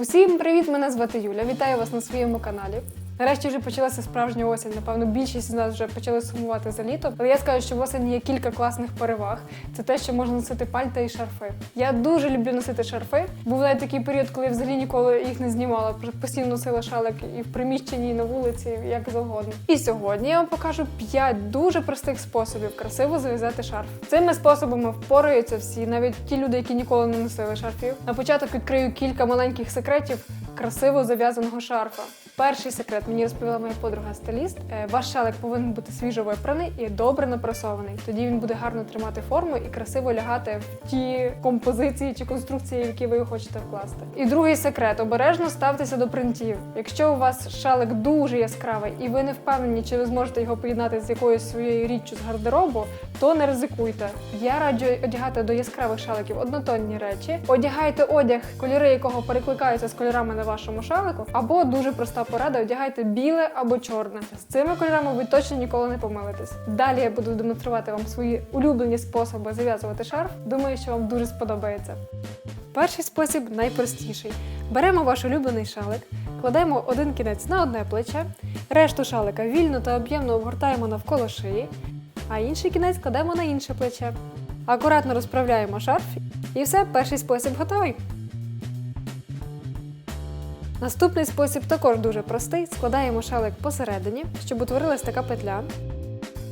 Усім привіт! Мене звати Юля. Вітаю вас на своєму каналі. Нарешті вже почалася справжня осінь. Напевно, більшість з нас вже почали сумувати за літо. Але я скажу, що в осені є кілька класних переваг. Це те, що можна носити пальта і шарфи. Я дуже люблю носити шарфи. Був навіть такий період, коли я взагалі ніколи їх не знімала. Постійно носила шалик і в приміщенні, і на вулиці, як завгодно. І сьогодні я вам покажу 5 дуже простих способів красиво зав'язати шарф. Цими способами впораються всі, навіть ті люди, які ніколи не носили шарфів. На початок відкрию кілька маленьких секретів красиво зав'язаного шарфа. Перший секрет мені розповіла моя подруга стиліст. Е, Ваш шалик повинен бути свіжо випраний і добре напрасований. Тоді він буде гарно тримати форму і красиво лягати в ті композиції чи конструкції, які ви хочете вкласти. І другий секрет: обережно ставтеся до принтів. Якщо у вас шалик дуже яскравий і ви не впевнені, чи ви зможете його поєднати з якоюсь своєю річчю з гардеробу, то не ризикуйте. Я раджу одягати до яскравих шаликів однотонні речі. Одягайте одяг, кольори якого перекликаються з кольорами на вашому шалику, або дуже проста порада: одягайте біле або чорне. З цими кольорами ви точно ніколи не помилитесь. Далі я буду демонструвати вам свої улюблені способи зав'язувати шарф. Думаю, що вам дуже сподобається. Перший спосіб найпростіший. Беремо ваш улюблений шалик, кладемо один кінець на одне плече, решту шалика вільно та об'ємно обгортаємо навколо шиї, а інший кінець кладемо на інше плече. Акуратно розправляємо шарф і все, перший спосіб готовий. Наступний спосіб також дуже простий. Складаємо шалик посередині, щоб утворилась така петля.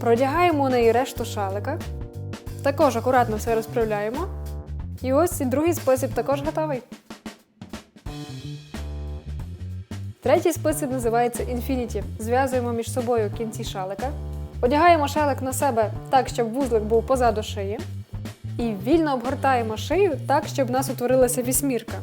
Продягаємо у неї решту шалика. Також акуратно все розправляємо. І ось і другий спосіб також готовий. Третій спосіб називається Infinity. Зв'язуємо між собою кінці шалика. Одягаємо шалик на себе так, щоб вузлик був позаду шиї. І вільно обгортаємо шию так, щоб в нас утворилася вісьмірка.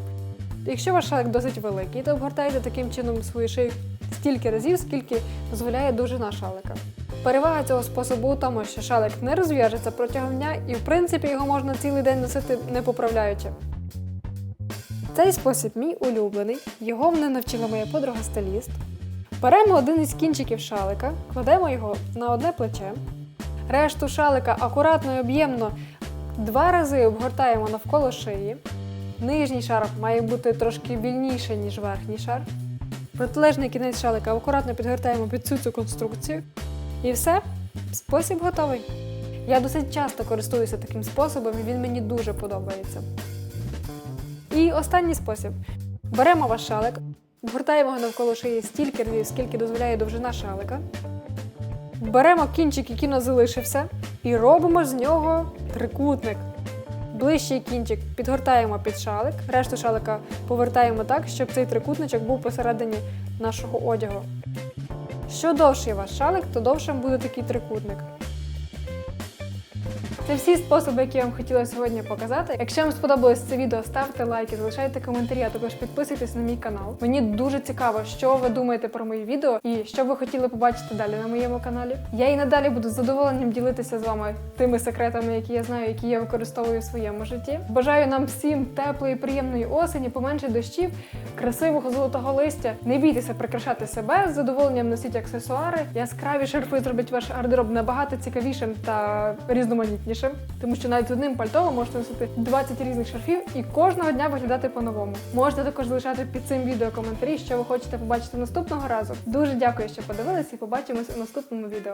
Якщо ваш шалик досить великий, то обгортайте таким чином свою шию стільки разів, скільки дозволяє довжина шалика. Перевага цього способу у тому, що шалик не розв'яжеться протягом дня, і в принципі його можна цілий день носити не поправляючи. Цей спосіб мій улюблений. Його мене навчила моя подруга стиліст. Беремо один із кінчиків шалика, кладемо його на одне плече. Решту шалика акуратно і об'ємно два рази обгортаємо навколо шиї. Нижній шар має бути трошки вільніший, ніж верхній шар. Протилежний кінець шалика акуратно підгортаємо під цю цю конструкцію. І все, спосіб готовий. Я досить часто користуюся таким способом, і він мені дуже подобається. І останній спосіб. Беремо ваш шалик, обгортаємо його навколо шиї стільки разів, скільки дозволяє довжина шалика. Беремо кінчик, який у нас залишився, і робимо з нього трикутник. Ближчий кінчик підгортаємо під шалик, решту шалика повертаємо так, щоб цей трикутничок був посередині нашого одягу. Що довший ваш шалик, то довшим буде такий трикутник. Це всі способи, які я вам хотіла сьогодні показати. Якщо вам сподобалось це відео, ставте лайки, залишайте коментарі, а також підписуйтесь на мій канал. Мені дуже цікаво, що ви думаєте про мої відео і що ви хотіли побачити далі на моєму каналі. Я і надалі буду з задоволенням ділитися з вами тими секретами, які я знаю, які я використовую в своєму житті. Бажаю нам всім теплої, приємної осені, поменше дощів, красивого золотого листя. Не бійтеся прикрашати себе з задоволенням носіть аксесуари. Яскраві шарфи зроблять ваш гардероб набагато цікавішим та різноманітнішим, тому що навіть з одним пальто ви можете носити 20 різних шарфів і кожного дня виглядати по-новому. Можете також залишати під цим відео коментарі, що ви хочете побачити наступного разу. Дуже дякую, що подивилися, і побачимось у наступному відео.